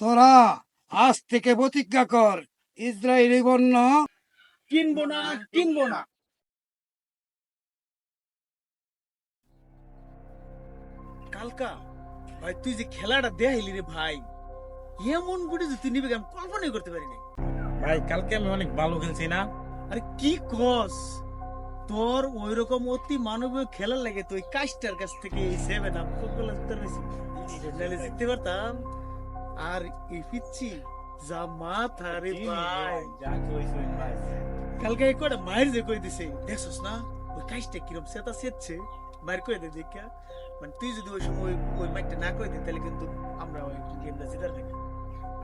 তোরা আজ থেকে প্রতিজ্ঞা কর ইসরায়েলি বন্য। কিনবো না কিনবো না। কালকা ভাই তুই যে খেলাটা দেখাইলি রে ভাই এমন গুটি যে তুই নিবে আমি কল্পনাই করতে পারি নাই ভাই কালকে আমি অনেক ভালো খেলছি না? আরে কি কস? তোর ওই রকম অতি মানবীয় খেলার লাগে তুই কাস্টার কাছ থেকে এই সেভেন আপ ফুটবল জিততে পারতাম? আর এই পিচ্ছি যা মাথা রে ভাই। কালকে এই কটা মায়ের যে কই দিছে দেখছস না? ওই কাজটা কিরম সেটা সেচ্ছে মায়ের কই দে দেখা মানে তুই যদি ওই সময় ওই- ওই মাইকটা না কই দিন তাহলে কিন্তু আমরা ওই গেমটা জিতার থাকি।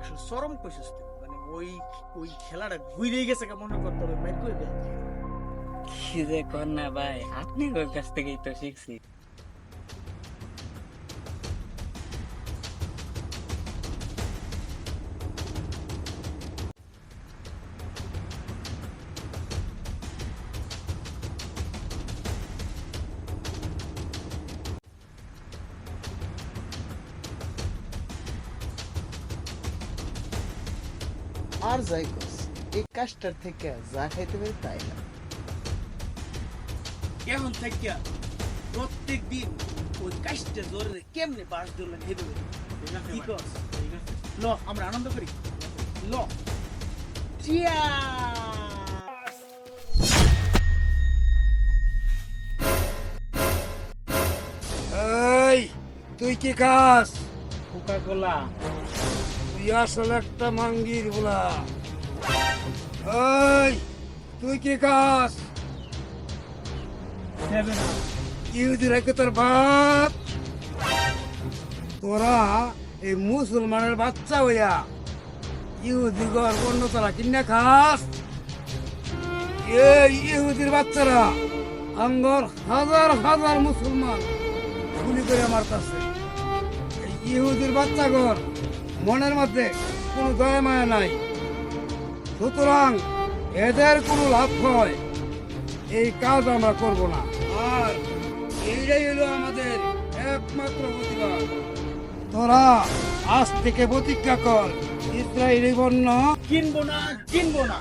আসলে চরম কইছিস তুই। মানে ওই ওই খেলাটা ঘুরে গেছে কেমন করতে হবে মাইর কই দে। কি যে কর না ভাই। আপনি ওর কাছ থেকেই তো শিখছি। আর যাই কস এই কাজটার থেকে যা খাইতে পারি তাই না? এখন থেকে প্রত্যেক দিন ওই কাজটা জোরে কেমনে বাস ধরলেন হেবে কি কস ল আমরা আনন্দ করি। ল। চিয়া! এই তুই কি খাস? কোকা কোলা আসলে একটা মাঙ্গির বলা। এই, তুই কি খাস ইহুদি রেখে তোর বাপ। তোরা এই মুসলমানের বাচ্চা হইয়া ইহুদি ঘর অন্য তোরা কিনে খাস। এই ইহুদির বাচ্চারা আঙ্গর হাজার হাজার মুসলমান গুলি করে আমার কাছে। ইহুদির বাচ্চা ঘর মনের মধ্যে কোনো দয়া মায়া নাই। সুতরাং এদের কোনো লাভ হয়, এই কাজ আমরা করব না। আর এইটাই হলো আমাদের একমাত্র প্রতিবাদ। তোরা আজ থেকে প্রতিজ্ঞা কর, ইসরায়েলি বন্য। কিনবো না কিনবো না।